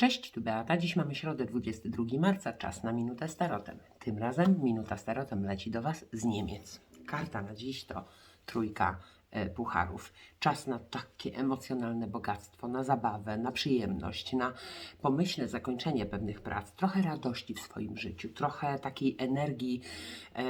Cześć, tu Beata. Dziś mamy środę 22 marca, czas na minutę starotem. Tym razem minuta starotem leci do Was z Niemiec. Karta na dziś to trójka e, pucharów. Czas na takie emocjonalne bogactwo, na zabawę, na przyjemność, na pomyślne zakończenie pewnych prac, trochę radości w swoim życiu, trochę takiej energii. E,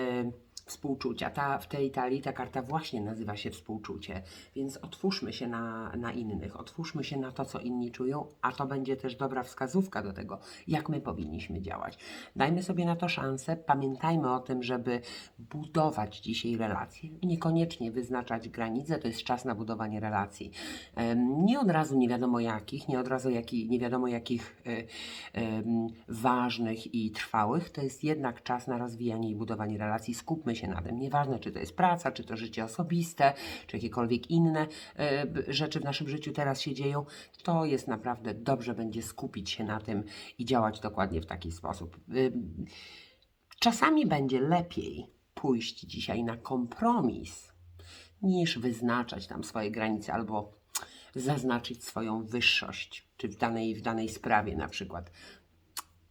współczucia. Ta, w tej talii ta karta właśnie nazywa się współczucie, więc otwórzmy się na, na innych, otwórzmy się na to, co inni czują, a to będzie też dobra wskazówka do tego, jak my powinniśmy działać. Dajmy sobie na to szansę, pamiętajmy o tym, żeby budować dzisiaj relacje niekoniecznie wyznaczać granice, to jest czas na budowanie relacji. Nie od razu nie wiadomo jakich, nie od razu jaki, nie wiadomo jakich e, ważnych i trwałych, to jest jednak czas na rozwijanie i budowanie relacji. Skupmy się na tym. Nieważne, czy to jest praca, czy to życie osobiste, czy jakiekolwiek inne b- rzeczy w naszym życiu teraz się dzieją, to jest naprawdę dobrze będzie skupić się na tym i działać dokładnie w taki sposób. Ym, Czasami będzie lepiej pójść dzisiaj na kompromis, niż wyznaczać tam swoje granice albo zaznaczyć swoją wyższość, czy w danej, w danej sprawie na przykład.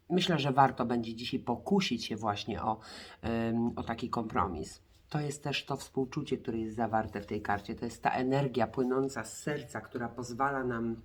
Myślę, że warto będzie dzisiaj pokusić się właśnie o, o taki kompromis. To jest też to współczucie, które jest zawarte w tej karcie. To jest ta energia płynąca z serca, która pozwala nam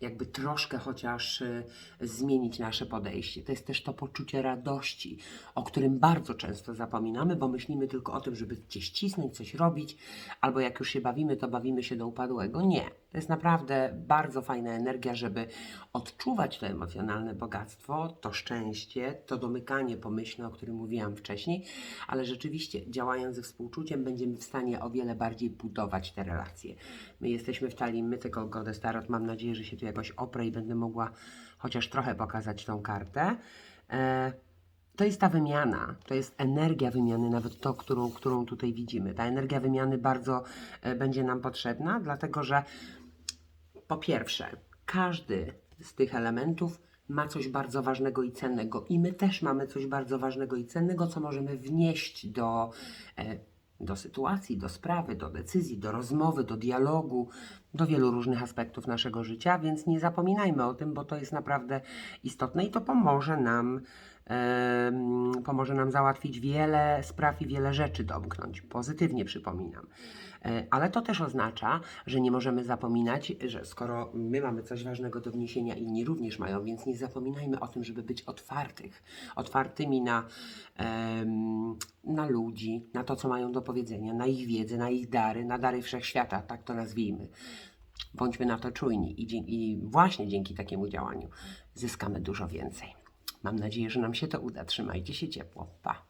jakby troszkę chociaż y, zmienić nasze podejście. To jest też to poczucie radości, o którym bardzo często zapominamy, bo myślimy tylko o tym, żeby gdzieś cisnąć, coś robić, albo jak już się bawimy, to bawimy się do upadłego. Nie. To jest naprawdę bardzo fajna energia, żeby odczuwać to emocjonalne bogactwo, to szczęście, to domykanie pomyślne, o którym mówiłam wcześniej, ale rzeczywiście działając ze współczuciem będziemy w stanie o wiele bardziej budować te relacje. My jesteśmy w talii Mythical Goddess Tarot. Mam nadzieję, że się tu jakoś oprę i będę mogła chociaż trochę pokazać tą kartę. E, to jest ta wymiana, to jest energia wymiany, nawet to, którą, którą tutaj widzimy. Ta energia wymiany bardzo e, będzie nam potrzebna, dlatego że po pierwsze, każdy z tych elementów ma coś bardzo ważnego i cennego, i my też mamy coś bardzo ważnego i cennego, co możemy wnieść do, e, do sytuacji, do sprawy, do decyzji, do rozmowy, do dialogu, do wielu różnych aspektów naszego życia, więc nie zapominajmy o tym, bo to jest naprawdę istotne i to pomoże nam. em, pomoże nam załatwić wiele spraw i wiele rzeczy domknąć. Pozytywnie przypominam. E, Ale to też oznacza, że nie możemy zapominać, że skoro my mamy coś ważnego do wniesienia, inni również mają, więc nie zapominajmy o tym, żeby być otwartych. Otwartymi na, na ludzi, na to, co mają do powiedzenia, na ich wiedzę, na ich dary, na dary wszechświata, tak to nazwijmy. Bądźmy na to czujni i, dzie- i właśnie dzięki takiemu działaniu zyskamy dużo więcej. Mam nadzieję, że nam się to uda. Trzymajcie się ciepło. Pa!